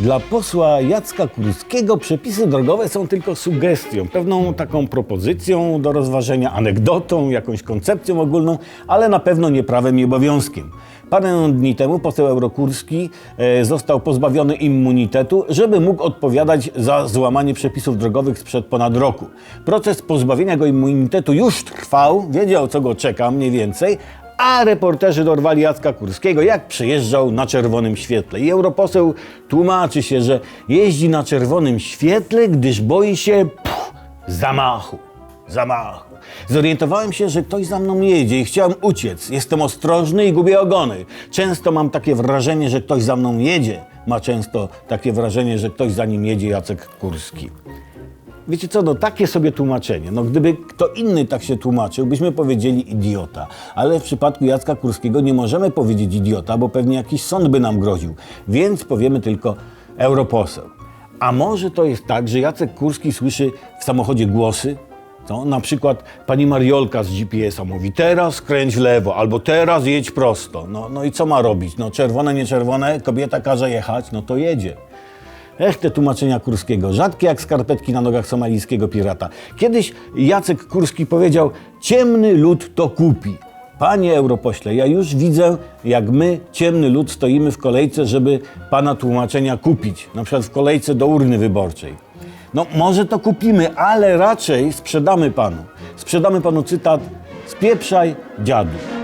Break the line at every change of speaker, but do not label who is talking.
Dla posła Jacka Kurskiego przepisy drogowe są tylko sugestią, pewną taką propozycją do rozważenia, anegdotą, jakąś koncepcją ogólną, ale na pewno nie prawem i obowiązkiem. Parę dni temu poseł Eurokurski e, został pozbawiony immunitetu, żeby mógł odpowiadać za złamanie przepisów drogowych sprzed ponad roku. Proces pozbawienia go immunitetu już trwał, wiedział co go czeka mniej więcej, a reporterzy dorwali Jacka Kurskiego, jak przejeżdżał na czerwonym świetle. I europoseł tłumaczy się, że jeździ na czerwonym świetle, gdyż boi się pff, zamachu. Zamachu. Zorientowałem się, że ktoś za mną jedzie i chciałem uciec. Jestem ostrożny i gubię ogony. Często mam takie wrażenie, że ktoś za mną jedzie. Ma często takie wrażenie, że ktoś za nim jedzie Jacek Kurski. Wiecie co, no takie sobie tłumaczenie. No gdyby kto inny tak się tłumaczył, byśmy powiedzieli idiota. Ale w przypadku Jacka Kurskiego nie możemy powiedzieć idiota, bo pewnie jakiś sąd by nam groził. Więc powiemy tylko europoseł. A może to jest tak, że Jacek Kurski słyszy w samochodzie głosy? Co? Na przykład pani Mariolka z GPS-a mówi teraz skręć w lewo, albo teraz jedź prosto. No, no i co ma robić? No czerwone, nie czerwone, kobieta każe jechać, no to jedzie. Ech, te tłumaczenia Kurskiego, rzadkie jak skarpetki na nogach somalijskiego pirata. Kiedyś Jacek Kurski powiedział, ciemny lud to kupi. Panie europośle, ja już widzę, jak my, ciemny lud, stoimy w kolejce, żeby pana tłumaczenia kupić. Na przykład w kolejce do urny wyborczej. No może to kupimy, ale raczej sprzedamy panu. Sprzedamy panu cytat, spieprzaj dziadu.